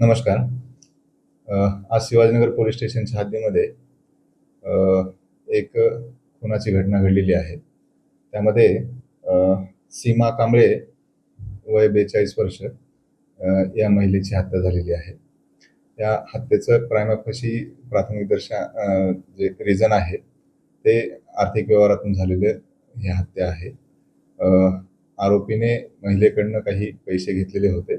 नमस्कार. आज शिवाजीनगर पोलीस स्टेशनच्या हद्दीमध्ये एक खुनाची घटना घडलेली आहे. त्यामध्ये सीमा कांबळे वय बेचाळीस वर्ष या महिलेची हत्या झालेली आहे. या हत्येचं प्रायमाफशी प्राथमिक दर्शा जे रिझन आहे ते आर्थिक व्यवहारातून झालेले ही हत्या आहे. आरोपीने महिलेकडनं काही पैसे घेतलेले होते.